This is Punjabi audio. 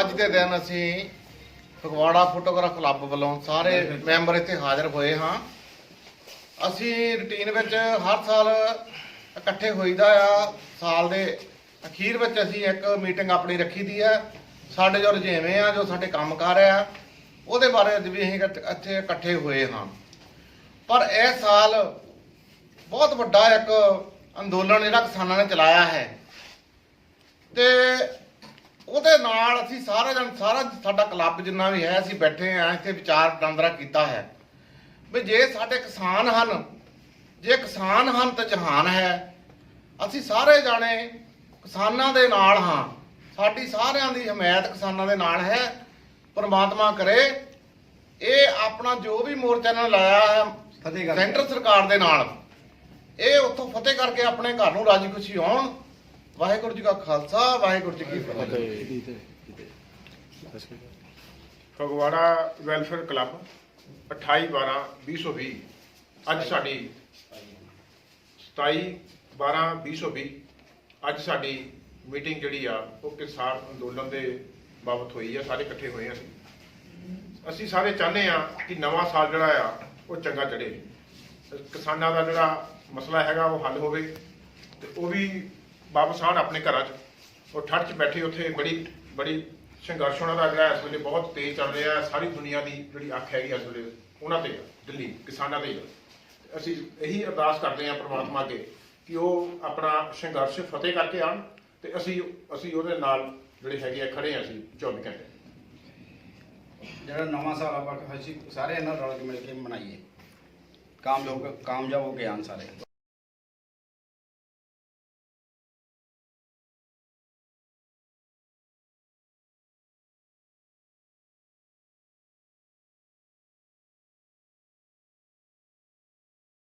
ਅੱਜ ਦੇ ਦਿਨ ਅਸੀਂ ਫਗਵਾੜਾ ਫੋਟੋਗ੍ਰਾਫ ਕਲੱਬ ਵੱਲੋਂ ਸਾਰੇ ਮੈਂਬਰ ਇੱਥੇ ਹਾਜ਼ਰ ਹੋਏ ਹਾਂ। ਅਸੀਂ ਰੁਟੀਨ ਵਿੱਚ ਹਰ ਸਾਲ ਇਕੱਠੇ ਹੋਈਦਾ ਆ। ਸਾਲ ਦੇ ਅਖੀਰ ਵਿੱਚ ਅਸੀਂ ਇੱਕ ਮੀਟਿੰਗ ਆਪਣੀ ਰੱਖੀ ਦੀ ਹੈ ਸਾਡੇ ਜੋ ਰੁਝੇਵੇਂ ਆ ਜੋ ਸਾਡੇ ਕੰਮ ਕਰ ਆ ਉਹਦੇ ਬਾਰੇ ਅੱਜ ਵੀ ਅਸੀਂ ਇੱਥੇ ਇਕੱਠੇ ਹੋਏ ਹਾਂ। ਪਰ ਇਹ ਸਾਲ ਬਹੁਤ ਵੱਡਾ ਇੱਕ ਅੰਦੋਲਨ ਜਿਹੜਾ ਕਿਸਾਨਾਂ ਨੇ ਚਲਾਇਆ ਹੈ। ਤੇ ਉਹਦੇ ਨਾਲ ਅਸੀਂ ਸਾਰੇ ਜਣ ਸਾਰਾ ਸਾਡਾ ਕਲੱਬ ਜਿੰਨਾ ਵੀ ਹੈ, ਅਸੀਂ ਬੈਠੇ ਆ ਇੱਥੇ ਵਿਚਾਰ ਵਟਾਂਦਰਾ ਕੀਤਾ ਹੈ। ਵੀ ਜੇ ਸਾਡੇ ਕਿਸਾਨ ਹਨ, ਜੇ ਕਿਸਾਨ ਹਨ ਤਾਂ ਜਹਾਨ ਹੈ। ਅਸੀਂ ਸਾਰੇ ਜਾਣੇ ਕਿਸਾਨਾਂ ਦੇ ਨਾਲ ਹਾਂ। ਸਾਡੀ ਸਾਰਿਆਂ ਦੀ ਹਮਾਇਤ ਕਿਸਾਨਾਂ ਦੇ ਨਾਲ ਹੈ। ਪਰਮਾਤਮਾ ਕਰੇ। ਇਹ ਆਪਣਾ ਜੋ ਵੀ ਮੋਰਚਾ ਨਾਲ ਲਾਇਆ ਹੈ ਫਤਿਹ ਕਰ ਸੈਂਟਰ ਸਰਕਾਰ ਦੇ ਨਾਲ। ਇਹ ਉੱਥੋਂ ਫਤਿਹ ਕਰਕੇ ਆਪਣੇ ਘਰ ਨੂੰ ਰਾਜੀ ਖੁਸ਼ੀ ਆਉਣ। ਵਾਹਿਗੁਰੂ ਜੀ ਕਾ ਖਾਲਸਾ ਵਾਹਿਗੁਰੂ ਜੀ ਕੀ ਫਤਿਹ। ਫਗਵਾੜਾ ਵੈਲਫੇਅਰ ਕਲੱਬ 28 12 2020 ਅੱਜ ਸਾਡੀ 27 12 2020 ਅੱਜ ਸਾਡੀ ਮੀਟਿੰਗ ਜਿਹੜੀ ਆ ਉਹ ਕਿਸਾਨ ਅੰਦੋਲਨ ਦੇ ਬਾਬਤ ਹੋਈ ਆ ਸਾਰੇ ਇਕੱਠੇ ਹੋਏ ਆ ਅਸੀਂ। ਅਸੀਂ ਸਾਰੇ ਚਾਹੁੰਦੇ ਆ ਕਿ ਨਵਾਂ ਸਾਲ ਜਿਹੜਾ ਆ ਉਹ ਚੰਗਾ ਚੜੇ। ਕਿਸਾਨਾਂ ਦਾ ਜਿਹੜਾ ਮਸਲਾ ਹੈਗਾ ਉਹ ਹੱਲ ਹੋਵੇ ਤੇ ਉਹ ਵੀ ਵਾਪਸ ਆਉਣ ਆਪਣੇ ਘਰਾਂ 'ਚ। ਉਹ ਠੱਠ 'ਚ ਬੈਠੇ ਉੱਥੇ ਬੜੀ ਬੜੀ ਸੰਘਰਸ਼ ਉਹਨਾਂ ਦਾ ਜਿਹੜਾ ਇਸ ਵੇਲੇ ਬਹੁਤ ਤੇਜ਼ ਚੱਲ ਰਿਹਾ ਸਾਰੀ ਦੁਨੀਆ ਦੀ ਜਿਹੜੀ ਅੱਖ ਹੈਗੀ ਇਸ ਵੇਲੇ ਉਹਨਾਂ ਤੇ ਆ, ਦਿੱਲੀ ਕਿਸਾਨਾਂ ਤੇ ਆ। ਅਸੀਂ ਇਹੀ ਅਰਦਾਸ ਕਰਦੇ ਹਾਂ ਪ੍ਰਮਾਤਮਾ ਅੱਗੇ ਕਿ ਉਹ ਆਪਣਾ ਸੰਘਰਸ਼ ਫਤਿਹ ਕਰਕੇ ਆਉਣ ਤੇ ਅਸੀਂ ਅਸੀਂ ਉਹਦੇ ਨਾਲ ਜਿਹੜੇ ਹੈਗੇ ਆ ਖੜੇ ਆ ਅਸੀਂ 24 ਘੰਟੇ। ਜਿਹੜਾ ਨਵਾਂ ਸਾਲ ਆਪਾਂ ਅਸੀਂ ਸਾਰੇ ਨਾਲ ਰਲ ਕੇ ਮਿਲ ਕੇ ਮਨਾਈਏ। ਕਾਮਯਾਬ ਕਾਮਯਾਬ ਹੋ ਕੇ ਆਉਣ ਸਾਰੇ।